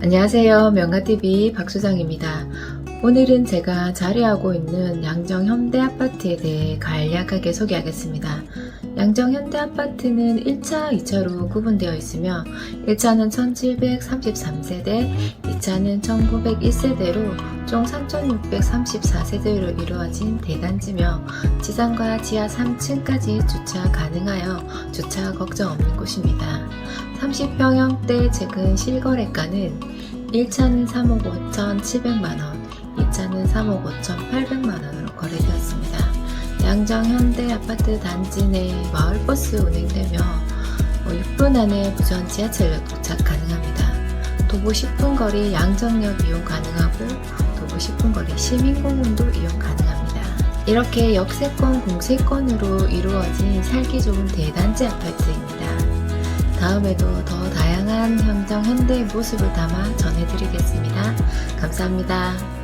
안녕하세요. 명가TV 박수정입니다. 오늘은 제가 자리하고 있는 양정 현대 아파트에 대해 간략하게 소개하겠습니다. 양정 현대 아파트는 1차, 2차로 구분되어 있으며 1차는 1733세대, 2차는 1901세대로 총 3634세대로 이루어진 대단지며 지상과 지하 3층까지 주차 가능하여 주차 걱정 없는 곳입니다. 30평형대 최근 실거래가는 1차는 3억 5천 7백만원, 2차는 3억 5천 8백만원으로 거래되었습니다. 양정 현대 아파트 단지 내 마을버스 운행되며 6분 안에 부천 지하철역 도착 가능합니다. 도보 10분 거리 양정역 이용 가능하고 도보 10분 거리 시민공원도 이용 가능합니다. 이렇게 역세권 공세권으로 이루어진 살기 좋은 대단지 아파트입니다. 다음에도 더 다양한 형정 현대의 모습을 담아 전해드리겠습니다. 감사합니다.